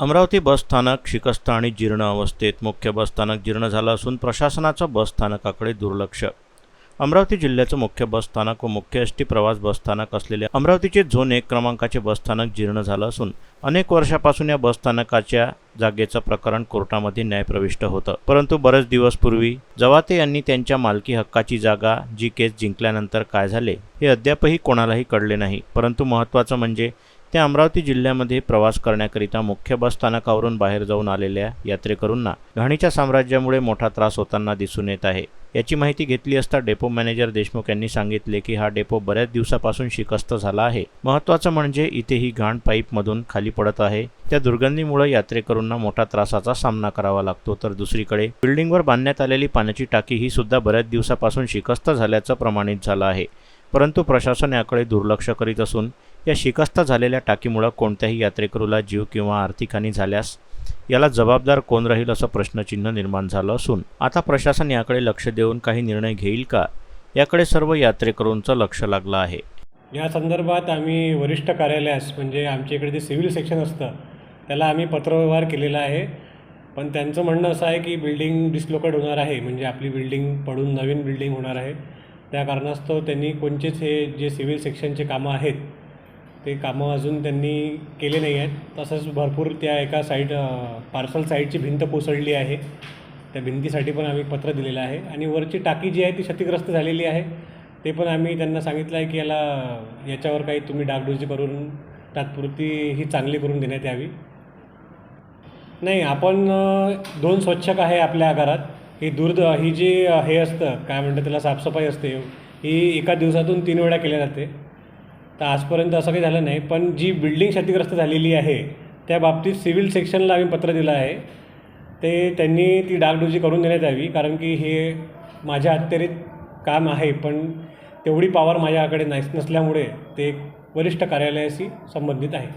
अमरावती बसस्थानक शिकस्त आणि जीर्ण अवस्थेत मुख्य बसस्थानक जीर्ण झालं असून प्रशासनाचं बसस्थानकाकडे दुर्लक्ष. अमरावती जिल्ह्याचं मुख्य बसस्थानक व मुख्य एस टी प्रवास बसस्थानक असलेले अमरावतीचे झोन एक क्रमांकाचे बसस्थानक जीर्ण झालं असून अनेक वर्षापासून या बसस्थानकाच्या जागेचं प्रकरण कोर्टामध्ये न्यायप्रविष्ट होतं. परंतु बरेच दिवस पूर्वी जवाते यांनी त्यांच्या मालकी हक्काची जागा जी केस जिंकल्यानंतर काय झाले हे अद्यापही कोणालाही कळले नाही. परंतु महत्त्वाचं म्हणजे ते अमरावती जिल्ह्यामध्ये प्रवास करण्याकरिता मुख्य बस स्थानकावरून बाहेर जाऊन आलेल्या यात्रेकरूंना घाणीच्या साम्राज्यामुळे मोठा त्रास होताना दिसून येत आहे. याची माहिती घेतली असता डेपो मॅनेजर देशमुख यांनी सांगितले की हा डेपो बऱ्याच दिवसापासून शिकस्त झाला आहे. महत्त्वाचं म्हणजे इथे ही घाण पाईपमधून खाली पडत आहे. त्या दुर्गंधीमुळे यात्रेकरूंना मोठा त्रासाचा सामना करावा लागतो. तर दुसरीकडे बिल्डिंगवर बांधण्यात आलेली पाण्याची टाकी ही सुद्धा बऱ्याच दिवसापासून शिकस्त झाल्याचं प्रमाणित झालं आहे. परंतु प्रशासन याकडे दुर्लक्ष करीत असून या शिकस्त झालेल्या टाकीमुळं कोणत्याही यात्रेकरूला जीव किंवा आर्थिक हानी झाल्यास याला जबाबदार कोण राहील असं प्रश्नचिन्ह निर्माण झालं असून आता प्रशासन याकडे लक्ष देऊन काही निर्णय घेईल का? याकडे सर्व यात्रेकरूंचं लक्ष लागलं आहे. या संदर्भात आम्ही वरिष्ठ कार्यालयास म्हणजे आमच्या इकडे जे सिव्हिल सेक्शन असतं त्याला आम्ही पत्रव्यवहार केलेला आहे. पण त्यांचं म्हणणं असं आहे की बिल्डिंग डिस्लोकेट होणार आहे म्हणजे आपली बिल्डिंग पडून नवीन बिल्डिंग होणार आहे. त्या कारणास्तव त्यांनी कोणचेच हे जे सिव्हिल सेक्शनचे कामं आहेत ते कामं अजून त्यांनी केले नाही आहेत. तसंच भरपूर त्या एका साईड पार्सल साईडची भिंत कोसळली आहे. त्या भिंतीसाठी पण आम्ही पत्र दिलेलं आहे. आणि वरची टाकी जी आहे ती क्षतिग्रस्त झालेली आहे. ते पण आम्ही त्यांना सांगितलं आहे की याला याच्यावर काही तुम्ही डागडुजी करून तात्पुरती ही चांगली करून देण्यात यावी. नाही आपण दोन स्वच्छक आहे आपल्या घरात ही दुर्द ही जी हे असतं काय म्हणतात त्याला साफसफाई असते ही एका दिवसातून तीन वेळा केल्या जाते. तर आजपर्यंत असं काही झालं नाही पण जी बिल्डिंग क्षतिग्रस्त झालेली आहे त्या बाबतीत सिव्हिल सेक्शनला आम्ही पत्र दिलं आहे. ते त्यांनी ती डागडुजी करून देण्यात यावी कारण की हे माझ्या अत्यरीत काम आहे पण तेवढी पॉवर माझ्याकडे नाही नसल्यामुळे ते वरिष्ठ कार्यालयाशी संबंधित आहे.